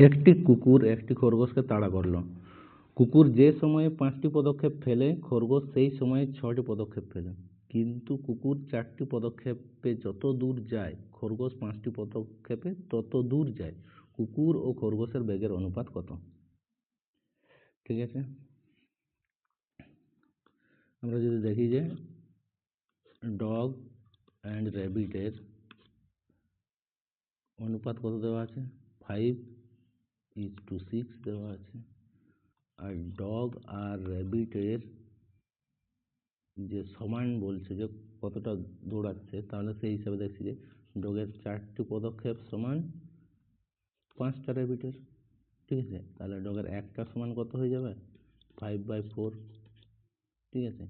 একটি কুকুর একটি খরগোশকে তাড়া করল। কুকুর যে সময়ে পাঁচটি পদক্ষেপ ফেলে, খরগোশ সেই সময়ে ছটি পদক্ষেপ ফেলে। কিন্তু কুকুর চারটি পদক্ষেপে যত দূর যায়, খরগোশ পাঁচটি পদক্ষেপে তত দূর যায়, কুকুর ও খরগোশের বেগের অনুপাত কত? ঠিক আছে? আমরা যদি দেখি যে, ডগ অ্যান্ড র্যাবিটের অনুপাত কত দেওয়া আছে? ফাইভ ইজ টু সিক্স দেওয়া আছে। আর ডগ আর র্যাবিটের যে সমান বলছে যে কতটা দৌড়াচ্ছে, তাহলে সেই হিসাবে দেখছি যে ডগের চারটি পদক্ষেপ সমান পাঁচটা র্যাবিটের ঠিক আছে? তাহলে ডগের একটা সমান কত হয়ে যাবে? ফাইভ বাই ফোর ঠিক আছে?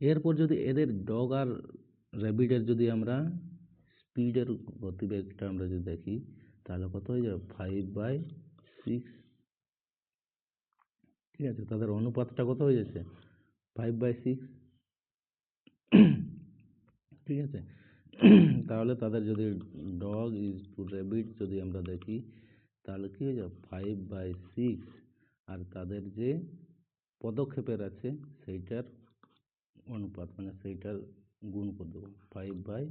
এরপর যদি এদের ডগ আর র্যাবিটের যদি আমরা স্পিডের গতিবেগটা আমরা যদি দেখি তাহলে কত হয়ে যাবে? ফাইভ বাই সিক্স ঠিক আছে, তাদের অনুপাতটা কত হয়ে যাচ্ছে? ফাইভ বাই সিক্স ঠিক আছে? তাহলে তাদের যদি ডগ ইজ টু র্যাবিট যদি আমরা দেখি, তাহলে কী হয়ে যাবে? ফাইভ বাই সিক্স আর তাদের যে পদক্ষেপের আছে, সেইটার অনুপাত মানে সেইটার গুণ করে দেবো। ফাইভ বাই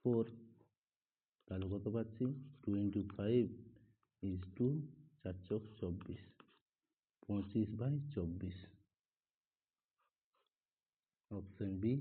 ফোর তাহলে কত পাচ্ছি? টোয়েন্টি ফাইভ ইজ টু চার চোখ চব্বিশ। পঁচিশ বাই চব্বিশ। Option B